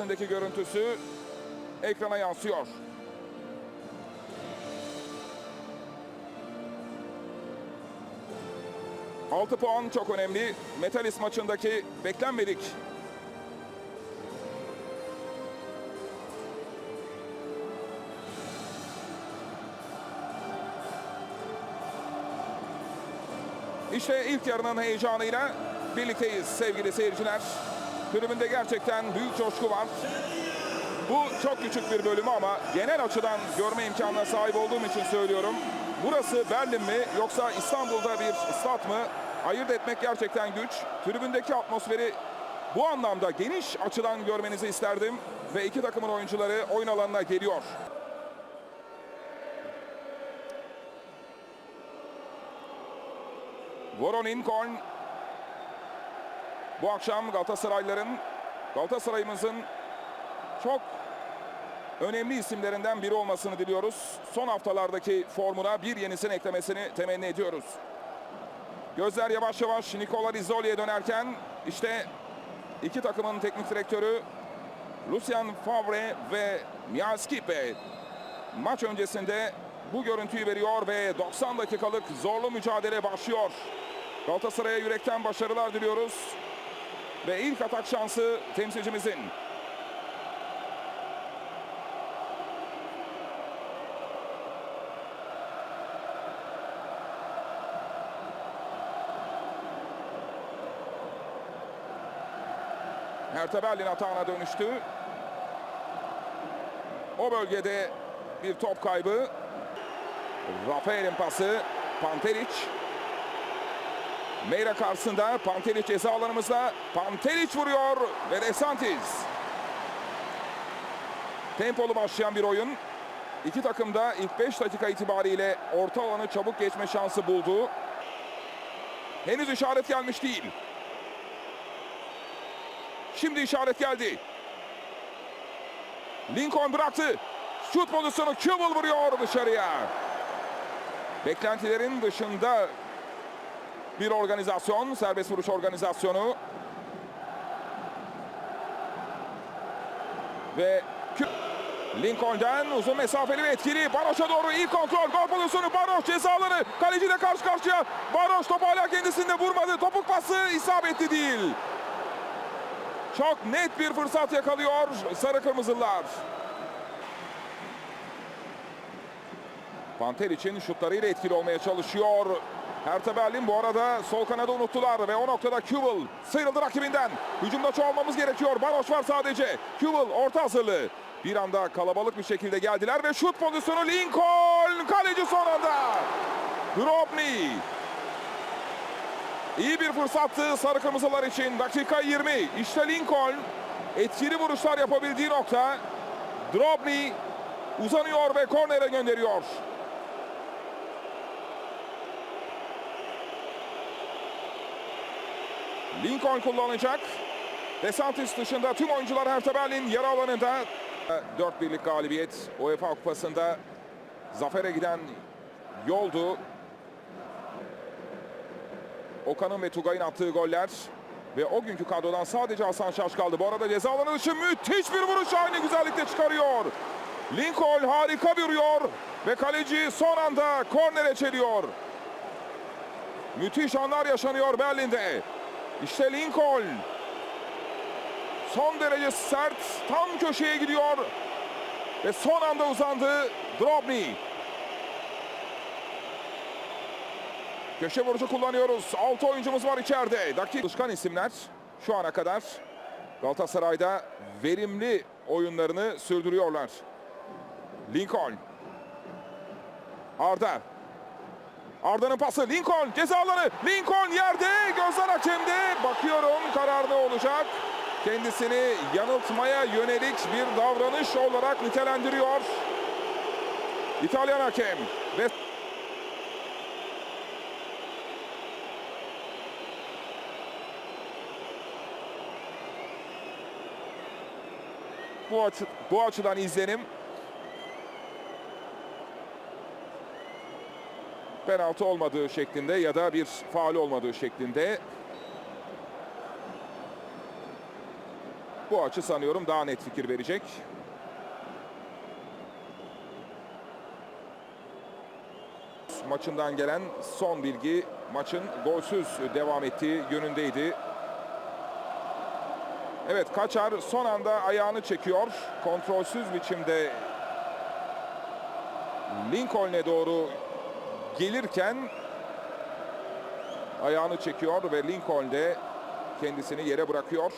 öncesindeki görüntüsü ekrana yansıyor. Altı puan çok önemli. Metalis maçındaki beklenmedik İşte ilk yarının heyecanıyla birlikteyiz sevgili seyirciler. Tribünde gerçekten büyük coşku var. Bu çok küçük bir bölümü ama genel açıdan görme imkanına sahip olduğum için söylüyorum. Burası Berlin mi yoksa İstanbul'da bir stat mı? Ayırt etmek gerçekten güç. Tribündeki atmosferi bu anlamda geniş açıdan görmenizi isterdim. Ve iki takımın oyuncuları oyun alanına geliyor. Voronin Korn bu akşam Galatasaraylıların Galatasaray'ımızın çok önemli isimlerinden biri olmasını diliyoruz. Son haftalardaki formuna bir yenisini eklemesini temenni ediyoruz. Gözler yavaş yavaş Nikola Rizzoli'ye dönerken işte iki takımın teknik direktörü Lucien Favre ve Miaskipe maç öncesinde bu görüntüyü veriyor ve 90 dakikalık zorlu mücadele başlıyor. Galatasaray'a yürekten başarılar diliyoruz. Ve ilk atak şansı temsilcimizin. Hertha Berlin atağına dönüştü. O bölgede bir top kaybı. Rafael'in pası. Panteric. Meyra karşısında Panteric ceza alanımızda. Panteric vuruyor ve Desantis. Tempolu başlayan bir oyun. İki takım da ilk 5 dakika itibariyle orta alanı çabuk geçme şansı buldu. Henüz işaret gelmiş değil. Şimdi işaret geldi. Lincoln bıraktı. Şut pozisyonu Kewell vuruyor dışarıya. Beklentilerin dışında bir organizasyon, serbest vuruş organizasyonu. Ve Lincoln'den uzun mesafeli ve etkili. Baroş'a doğru iyi kontrol. Gol pozisyonu Baroş cezaları. Kaleciyle karşı karşıya. Baroş top hala kendisinde vurmadı. Topuk pası isabetli değil. Çok net bir fırsat yakalıyor Sarı Kırmızılar. Panter için şutlarıyla etkili olmaya çalışıyor. Hertha Berlin bu arada sol kanada unuttular ve o noktada Kübel sıyrıldı rakibinden. Hücumda çoğalmamız gerekiyor. Baroş var sadece. Kübel orta hazırlığı. Bir anda kalabalık bir şekilde geldiler ve şut pozisyonu Lincoln. Kaleci son anda. Drobny. İyi bir fırsattı Sarı Kırmızılar için. Dakika 20. İşte Lincoln etkili vuruşlar yapabildiği nokta. Drobny uzanıyor ve kornere gönderiyor. Lincoln kullanacak. Desantis dışında tüm oyuncular Hertha Berlin yarı alanında. 4 birlik galibiyet UEFA Kupası'nda zafere giden yoldu. Okan'ın ve Tugay'ın attığı goller ve o günkü kadrodan sadece Hasan Şaş kaldı. Bu arada ceza alanı dışı müthiş bir vuruş aynı güzellikte çıkarıyor. Lincoln harika vuruyor ve kaleci son anda kornere çeliyor. Müthiş anlar yaşanıyor Berlin'de. İşte Lincoln. Son derece sert tam köşeye gidiyor ve son anda uzandı Drobny. Köşe vuruşu kullanıyoruz. 6 oyuncumuz var içeride. Dakika çalışkan isimler şu ana kadar Galatasaray'da verimli oyunlarını sürdürüyorlar. Lincoln. Arda. Arda'nın pası Lincoln ceza alanı. Lincoln yerde gözler hakemde. Bakıyorum karar ne olacak? Kendisini yanıltmaya yönelik bir davranış olarak nitelendiriyor. İtalyan hakem ve bu, açı, bu açıdan izlenim penaltı olmadığı şeklinde ya da bir faal olmadığı şeklinde Bu açı sanıyorum daha net fikir verecek. Maçından gelen son bilgi maçın golsüz devam ettiği yönündeydi. Evet Kaçar son anda ayağını çekiyor. Kontrolsüz biçimde Lincoln'e doğru gelirken ayağını çekiyor ve Lincoln de kendisini yere bırakıyor.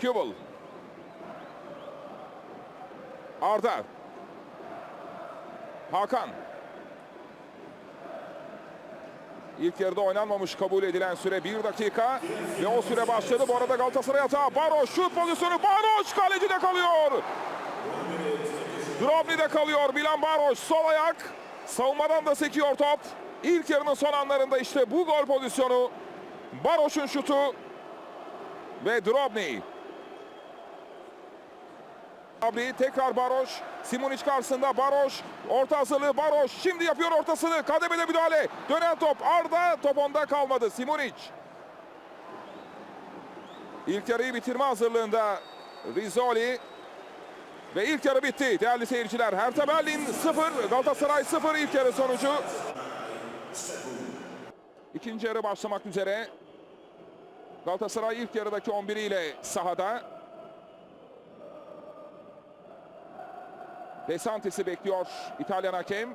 Kubel. Arda. Hakan. İlk yarıda oynanmamış kabul edilen süre 1 dakika ve o süre başladı. Bu arada Galatasaray hata. Baroş şut pozisyonu. Baroş kalecide kalıyor. Drobny'de kalıyor. Milan Baroş sol ayak. Savunmadan da sekiyor top. İlk yarının son anlarında işte bu gol pozisyonu. Baroş'un şutu ve Drobny. Drobny tekrar Baroş. Simonic karşısında Baroş. Orta hazırlığı Baroş. Şimdi yapıyor ortasını. Kademede müdahale. Dönen top. Arda top onda kalmadı. Simonic. İlk yarıyı bitirme hazırlığında Rizzoli. Ve ilk yarı bitti değerli seyirciler. Hertha Berlin 0, Galatasaray 0 ilk yarı sonucu. İkinci yarı başlamak üzere. Galatasaray ilk yarıdaki 11 ile sahada. De Santis'i bekliyor İtalyan hakem.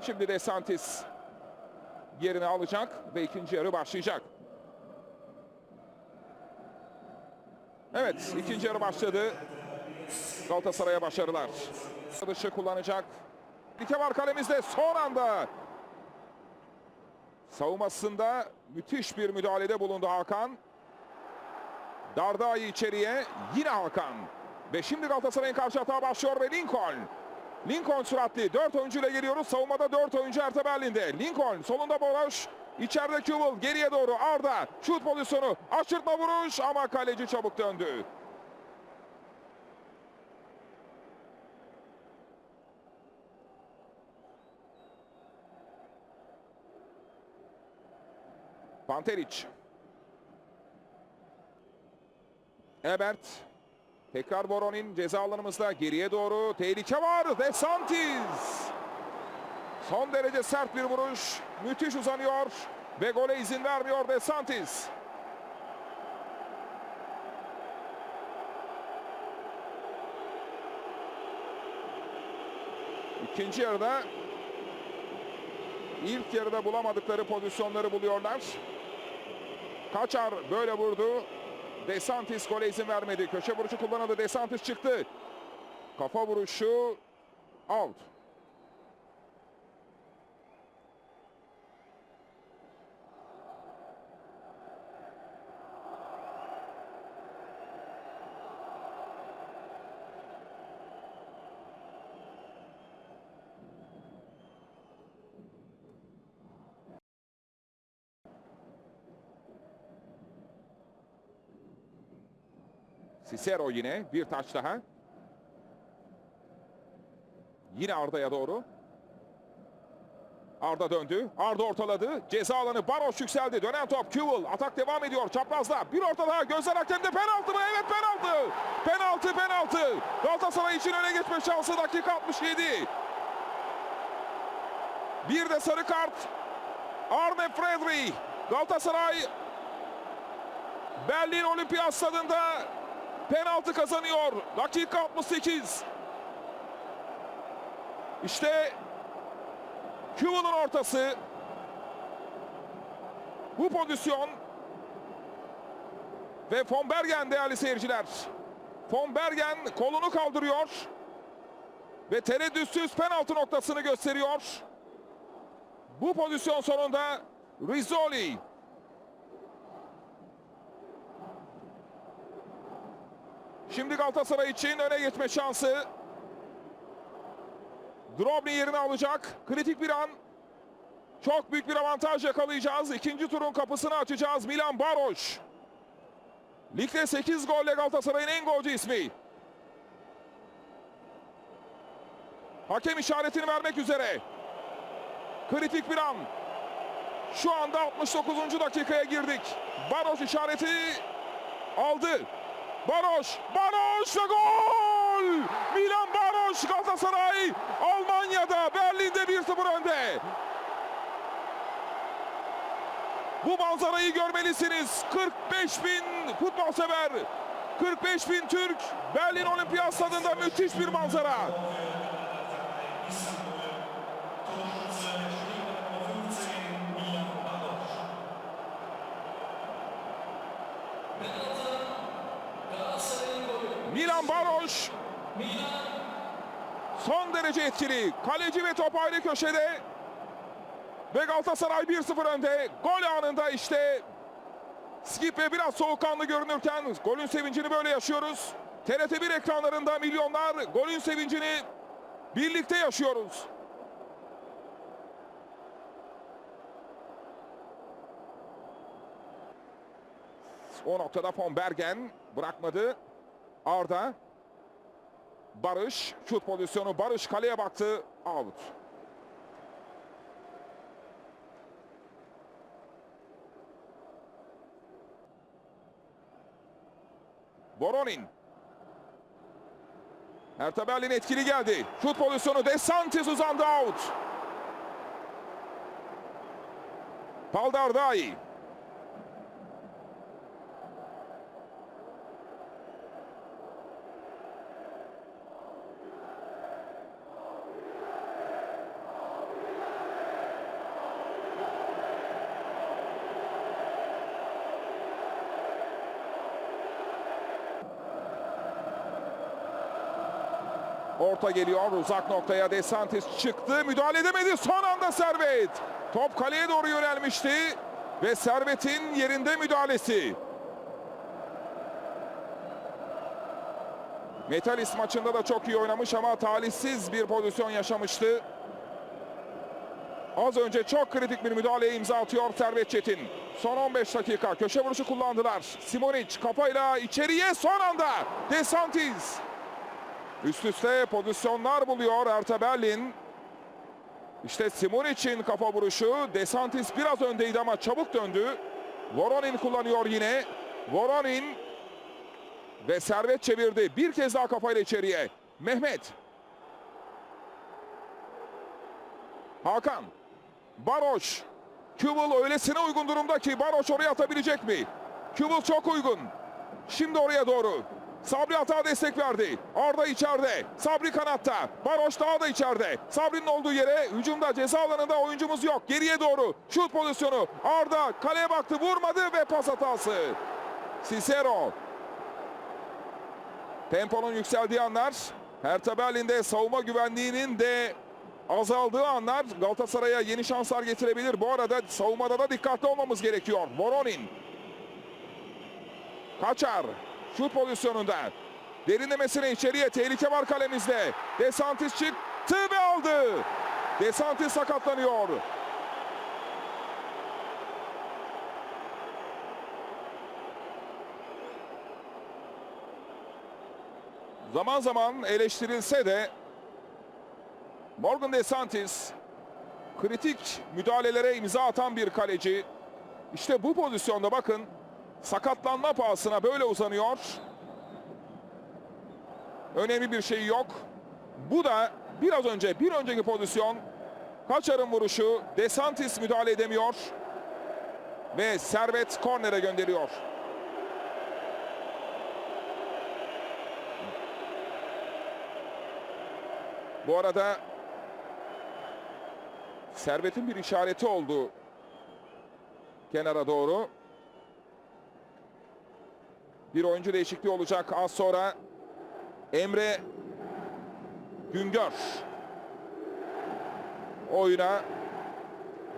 Şimdi De Santis yerini alacak ve ikinci yarı başlayacak. Evet ikinci yarı başladı. Galatasaray'a başarılar. Dışı kullanacak. Dike var kalemizde son anda. Savunmasında müthiş bir müdahalede bulundu Hakan. Dardai içeriye yine Hakan. Ve şimdi Galatasaray'ın karşı hata başlıyor ve Lincoln. Lincoln süratli. 4 oyuncuyla geliyoruz. Savunmada 4 oyuncu Hertha Berlin'de. Lincoln solunda Boroş. İçeride Kubel geriye doğru Arda. Şut pozisyonu. Aşırtma vuruş ama kaleci çabuk döndü. Panteric. Ebert. Tekrar Boronin ceza alanımızda geriye doğru tehlike var. De Santis. Son derece sert bir vuruş. Müthiş uzanıyor ve gole izin vermiyor De Santis. İkinci yarıda ilk yarıda bulamadıkları pozisyonları buluyorlar. Kaçar böyle vurdu. Desantis gole izin vermedi. Köşe vuruşu kullanıldı. Desantis çıktı. Kafa vuruşu out. Cicero yine bir taç daha. Yine Arda'ya doğru. Arda döndü. Arda ortaladı. Ceza alanı Baroş yükseldi. Dönen top Küvel. Atak devam ediyor. Çaprazda. Bir orta daha. Gözler hakemde penaltı mı? Evet penaltı. Penaltı penaltı. Galatasaray için öne geçme şansı dakika 67. Bir de sarı kart. Arne Fredri. Galatasaray Berlin Olimpiyat Stadında penaltı kazanıyor. Dakika 68. İşte Küvel'ın ortası. Bu pozisyon ve Von Bergen değerli seyirciler. Von Bergen kolunu kaldırıyor ve tereddütsüz penaltı noktasını gösteriyor. Bu pozisyon sonunda Rizzoli Şimdi Galatasaray için öne geçme şansı. Drobny yerini alacak. Kritik bir an. Çok büyük bir avantaj yakalayacağız. İkinci turun kapısını açacağız. Milan Baroş. Ligde 8 golle Galatasaray'ın en golcü ismi. Hakem işaretini vermek üzere. Kritik bir an. Şu anda 69. dakikaya girdik. Baroş işareti aldı. Baroş, Baroş ve gol! Milan Baroş Galatasaray Almanya'da Berlin'de 1-0 önde. Bu manzarayı görmelisiniz. 45 bin futbol sever. 45 bin Türk Berlin Olimpiyat Stadında müthiş bir manzara. Milan Baroş son derece etkili. Kaleci ve top ayrı köşede. Ve Galatasaray 1-0 önde. Gol anında işte Skip ve biraz soğukkanlı görünürken golün sevincini böyle yaşıyoruz. TRT1 ekranlarında milyonlar golün sevincini birlikte yaşıyoruz. O noktada Von Bergen bırakmadı. Arda. Barış. Şut pozisyonu. Barış kaleye baktı. Out. Voronin. Hertha Berlin etkili geldi. Şut pozisyonu Desantis uzandı out. Paldardai. Orta geliyor uzak noktaya Desantis çıktı müdahale edemedi son anda Servet. Top kaleye doğru yönelmişti ve Servet'in yerinde müdahalesi. Metalis maçında da çok iyi oynamış ama talihsiz bir pozisyon yaşamıştı. Az önce çok kritik bir müdahaleye imza atıyor Servet Çetin. Son 15 dakika köşe vuruşu kullandılar. Simonic kafayla içeriye son anda Desantis. Üst üste pozisyonlar buluyor Hertha Berlin. İşte Simonic'in kafa vuruşu. Desantis biraz öndeydi ama çabuk döndü. Voronin kullanıyor yine. Voronin ve Servet çevirdi. Bir kez daha kafayla içeriye. Mehmet. Hakan. Baroş. Kübül öylesine uygun durumda ki Baroş oraya atabilecek mi? Kübül çok uygun. Şimdi oraya doğru. Sabri hata destek verdi. Arda içeride. Sabri kanatta. Baroş daha da içeride. Sabri'nin olduğu yere hücumda ceza alanında oyuncumuz yok. Geriye doğru. Şut pozisyonu. Arda kaleye baktı vurmadı ve pas hatası. Cicero. Temponun yükseldiği anlar. Hertha Berlin'de savunma güvenliğinin de azaldığı anlar Galatasaray'a yeni şanslar getirebilir. Bu arada savunmada da dikkatli olmamız gerekiyor. Voronin. Kaçar. Şut pozisyonunda. Derinlemesine içeriye tehlike var kalemizde. Desantis çıktı ve aldı. Desantis sakatlanıyor. Zaman zaman eleştirilse de Morgan Desantis kritik müdahalelere imza atan bir kaleci. İşte bu pozisyonda bakın sakatlanma pahasına böyle uzanıyor. Önemli bir şey yok. Bu da biraz önce bir önceki pozisyon Kaçar'ın vuruşu Desantis müdahale edemiyor. Ve Servet kornere gönderiyor. Bu arada Servet'in bir işareti oldu kenara doğru. Bir oyuncu değişikliği olacak az sonra. Emre Güngör oyuna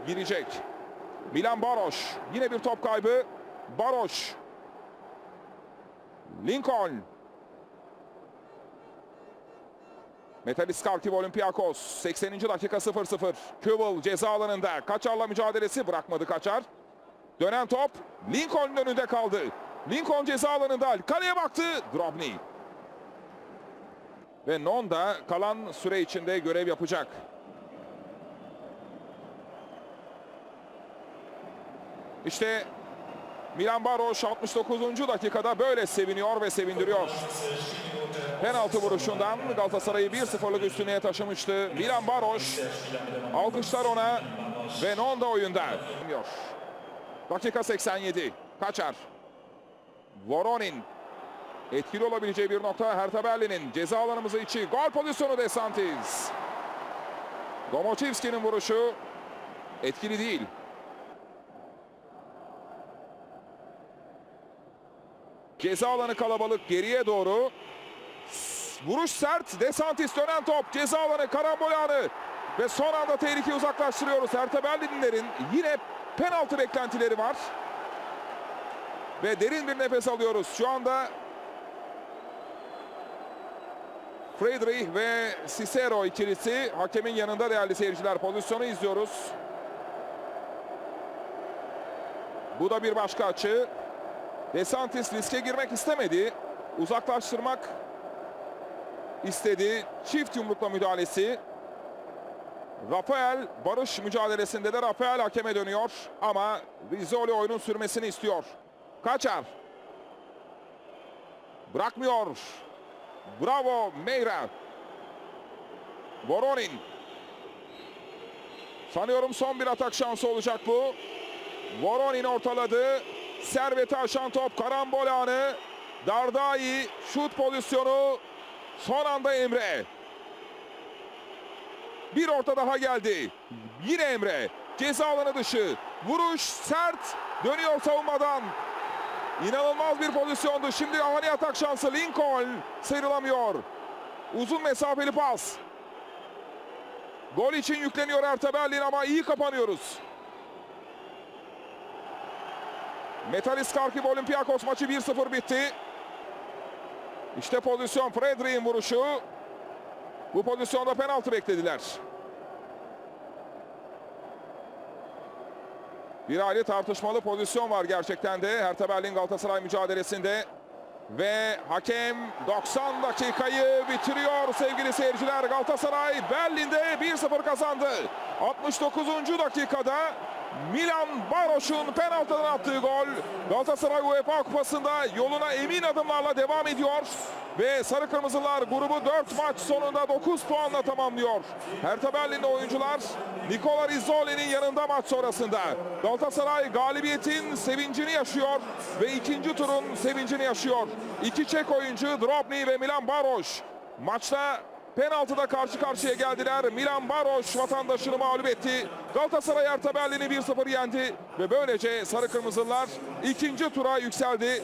girecek. Milan Baroş yine bir top kaybı. Baroş. Lincoln. Metalis Kharkiv Olympiakos 80. dakika 0-0. Kübel ceza alanında Kaçar'la mücadelesi bırakmadı Kaçar. Dönen top Lincoln'un önünde kaldı. Lincoln ceza alanında kaleye baktı. Drobny. Ve Nonda kalan süre içinde görev yapacak. İşte Milan Baroş 69. dakikada böyle seviniyor ve sevindiriyor. Penaltı vuruşundan Galatasaray'ı 1-0'lık üstünlüğe taşımıştı. Milan Baroş alkışlar ona ve Nonda oyunda. Dakika 87. Kaçar. Voronin. Etkili olabileceği bir nokta Hertha Berlin'in ceza alanımızı içi. Gol pozisyonu Desantis. Domochivski'nin vuruşu etkili değil. Ceza alanı kalabalık geriye doğru. Vuruş sert. Desantis dönen top. Ceza alanı karambol anı. Ve son anda tehlikeyi uzaklaştırıyoruz. Hertha Berlin'lerin yine penaltı beklentileri var. Ve derin bir nefes alıyoruz. Şu anda Friedrich ve Cicero ikilisi hakemin yanında değerli seyirciler. Pozisyonu izliyoruz. Bu da bir başka açı. Desantis riske girmek istemedi. Uzaklaştırmak istedi. Çift yumrukla müdahalesi. Rafael barış mücadelesinde de Rafael hakeme dönüyor. Ama Rizzoli oyunun sürmesini istiyor. Kaçar. Bırakmıyor. Bravo Meyra. Voronin. Sanıyorum son bir atak şansı olacak bu. Voronin ortaladı. Serveti aşan top karambol anı. Dardai şut pozisyonu. Son anda Emre. Bir orta daha geldi. Yine Emre. Ceza alanı dışı. Vuruş sert. Dönüyor savunmadan. İnanılmaz bir pozisyondu. Şimdi ani atak şansı. Lincoln sıyrılamıyor. Uzun mesafeli pas. Gol için yükleniyor Hertha Berlin ama iyi kapanıyoruz. Metalist Karkiv Olympiakos maçı 1-0 bitti. İşte pozisyon Fredrick'in vuruşu. Bu pozisyonda penaltı beklediler. Bir aile tartışmalı pozisyon var gerçekten de Hertha Berlin Galatasaray mücadelesinde. Ve hakem 90 dakikayı bitiriyor sevgili seyirciler. Galatasaray Berlin'de 1-0 kazandı. 69. dakikada Milan Baroş'un penaltıdan attığı gol. Galatasaray UEFA Kupası'nda yoluna emin adımlarla devam ediyor. Ve Sarı Kırmızılar grubu 4 maç sonunda 9 puanla tamamlıyor. Hertha Berlin'de oyuncular Nikola Rizzoli'nin yanında maç sonrasında. Galatasaray galibiyetin sevincini yaşıyor ve ikinci turun sevincini yaşıyor. İki Çek oyuncu Drobny ve Milan Baroş maçta penaltıda karşı karşıya geldiler. Milan Baroş vatandaşını mağlup etti. Galatasaray Hertha Berlin'i 1-0 yendi ve böylece Sarı Kırmızılar ikinci tura yükseldi.